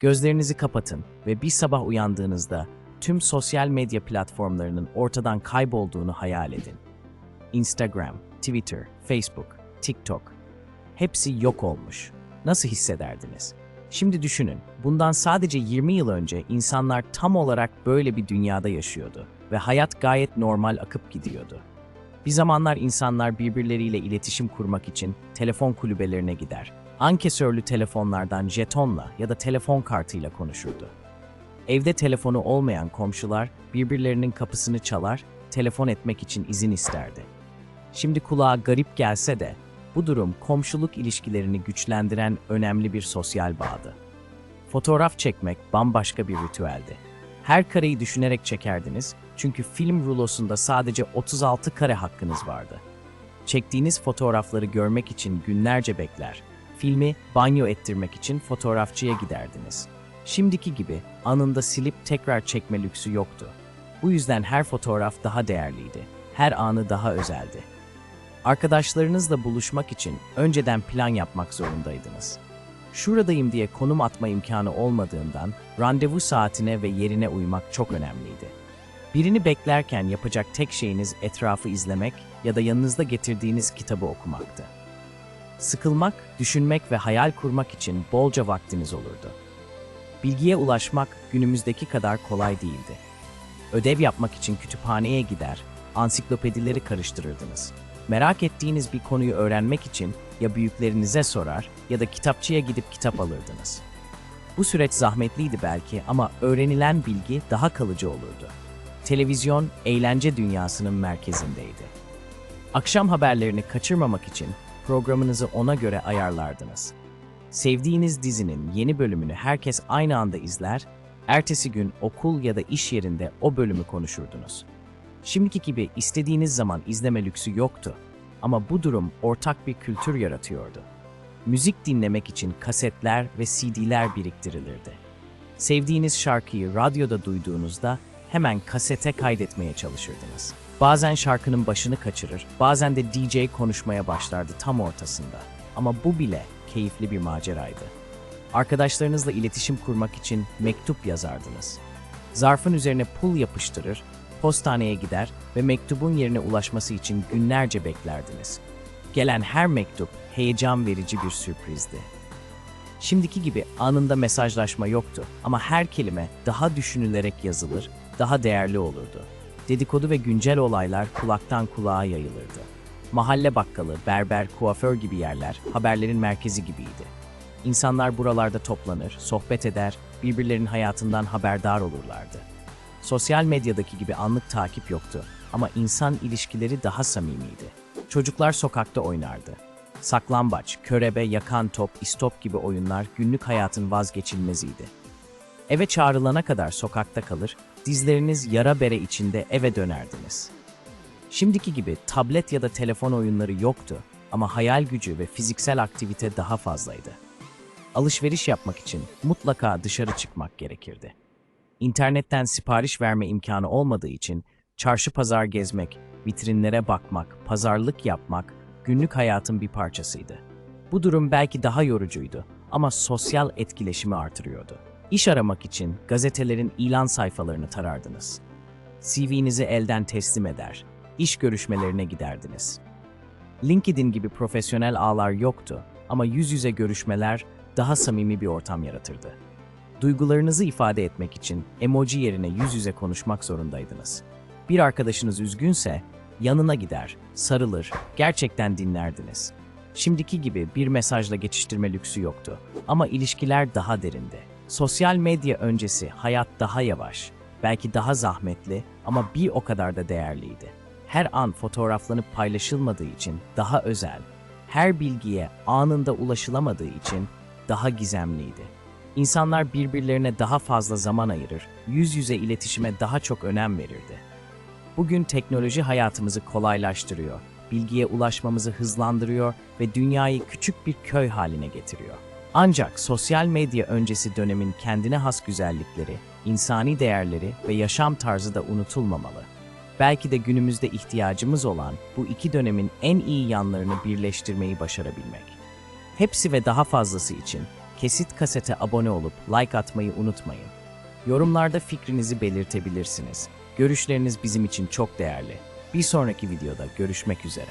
Gözlerinizi kapatın ve bir sabah uyandığınızda tüm sosyal medya platformlarının ortadan kaybolduğunu hayal edin. Instagram, Twitter, Facebook, TikTok hepsi yok olmuş. Nasıl hissederdiniz? Şimdi düşünün, bundan sadece 20 yıl önce insanlar tam olarak böyle bir dünyada yaşıyordu ve hayat gayet normal akıp gidiyordu. Bir zamanlar insanlar birbirleriyle iletişim kurmak için telefon kulübelerine gider. Ankesörlü telefonlardan jetonla ya da telefon kartıyla konuşurdu. Evde telefonu olmayan komşular birbirlerinin kapısını çalar, telefon etmek için izin isterdi. Şimdi kulağa garip gelse de bu durum komşuluk ilişkilerini güçlendiren önemli bir sosyal bağdı. Fotoğraf çekmek bambaşka bir ritüeldi. Her kareyi düşünerek çekerdiniz çünkü film rulosunda sadece 36 kare hakkınız vardı. Çektiğiniz fotoğrafları görmek için günlerce bekler, filmi banyo ettirmek için fotoğrafçıya giderdiniz. Şimdiki gibi anında silip tekrar çekme lüksü yoktu. Bu yüzden her fotoğraf daha değerliydi, her anı daha özeldi. Arkadaşlarınızla buluşmak için önceden plan yapmak zorundaydınız. Şuradayım diye konum atma imkanı olmadığından randevu saatine ve yerine uymak çok önemliydi. Birini beklerken yapacak tek şeyiniz etrafı izlemek ya da yanınızda getirdiğiniz kitabı okumaktı. Sıkılmak, düşünmek ve hayal kurmak için bolca vaktiniz olurdu. Bilgiye ulaşmak günümüzdeki kadar kolay değildi. Ödev yapmak için kütüphaneye gider, ansiklopedileri karıştırırdınız. Merak ettiğiniz bir konuyu öğrenmek için ya büyüklerinize sorar ya da kitapçıya gidip kitap alırdınız. Bu süreç zahmetliydi belki ama öğrenilen bilgi daha kalıcı olurdu. Televizyon eğlence dünyasının merkezindeydi. Akşam haberlerini kaçırmamak için programınızı ona göre ayarlardınız. Sevdiğiniz dizinin yeni bölümünü herkes aynı anda izler, ertesi gün okul ya da iş yerinde o bölümü konuşurdunuz. Şimdiki gibi istediğiniz zaman izleme lüksü yoktu ama bu durum ortak bir kültür yaratıyordu. Müzik dinlemek için kasetler ve CD'ler biriktirilirdi. Sevdiğiniz şarkıyı radyoda duyduğunuzda hemen kasete kaydetmeye çalışırdınız. Bazen şarkının başını kaçırır, bazen de DJ konuşmaya başlardı tam ortasında. Ama bu bile keyifli bir maceraydı. Arkadaşlarınızla iletişim kurmak için mektup yazardınız. Zarfın üzerine pul yapıştırır, postaneye gider ve mektubun yerine ulaşması için günlerce beklerdiniz. Gelen her mektup heyecan verici bir sürprizdi. Şimdiki gibi anında mesajlaşma yoktu ama her kelime daha düşünülerek yazılır, daha değerli olurdu. Dedikodu ve güncel olaylar kulaktan kulağa yayılırdı. Mahalle bakkalı, berber, kuaför gibi yerler haberlerin merkezi gibiydi. İnsanlar buralarda toplanır, sohbet eder, birbirlerinin hayatından haberdar olurlardı. Sosyal medyadaki gibi anlık takip yoktu ama insan ilişkileri daha samimiydi. Çocuklar sokakta oynardı. Saklambaç, körebe, yakan top, istop gibi oyunlar günlük hayatın vazgeçilmeziydi. Eve çağrılana kadar sokakta kalır, dizleriniz yara bere içinde eve dönerdiniz. Şimdiki gibi tablet ya da telefon oyunları yoktu ama hayal gücü ve fiziksel aktivite daha fazlaydı. Alışveriş yapmak için mutlaka dışarı çıkmak gerekirdi. İnternetten sipariş verme imkanı olmadığı için çarşı pazar gezmek, vitrinlere bakmak, pazarlık yapmak günlük hayatın bir parçasıydı. Bu durum belki daha yorucuydu ama sosyal etkileşimi artırıyordu. İş aramak için gazetelerin ilan sayfalarını tarardınız. CV'nizi elden teslim eder, iş görüşmelerine giderdiniz. LinkedIn gibi profesyonel ağlar yoktu ama yüz yüze görüşmeler daha samimi bir ortam yaratırdı. Duygularınızı ifade etmek için emoji yerine yüz yüze konuşmak zorundaydınız. Bir arkadaşınız üzgünse yanına gider, sarılır, gerçekten dinlerdiniz. Şimdiki gibi bir mesajla geçiştirme lüksü yoktu ama ilişkiler daha derindi. Sosyal medya öncesi hayat daha yavaş, belki daha zahmetli ama bir o kadar da değerliydi. Her an fotoğraflanıp paylaşılmadığı için daha özel, her bilgiye anında ulaşılamadığı için daha gizemliydi. İnsanlar birbirlerine daha fazla zaman ayırır, yüz yüze iletişime daha çok önem verirdi. Bugün teknoloji hayatımızı kolaylaştırıyor, bilgiye ulaşmamızı hızlandırıyor ve dünyayı küçük bir köy haline getiriyor. Ancak sosyal medya öncesi dönemin kendine has güzellikleri, insani değerleri ve yaşam tarzı da unutulmamalı. Belki de günümüzde ihtiyacımız olan bu iki dönemin en iyi yanlarını birleştirmeyi başarabilmek. Hepsi ve daha fazlası için Kesit Kaset'e abone olup like atmayı unutmayın. Yorumlarda fikrinizi belirtebilirsiniz. Görüşleriniz bizim için çok değerli. Bir sonraki videoda görüşmek üzere.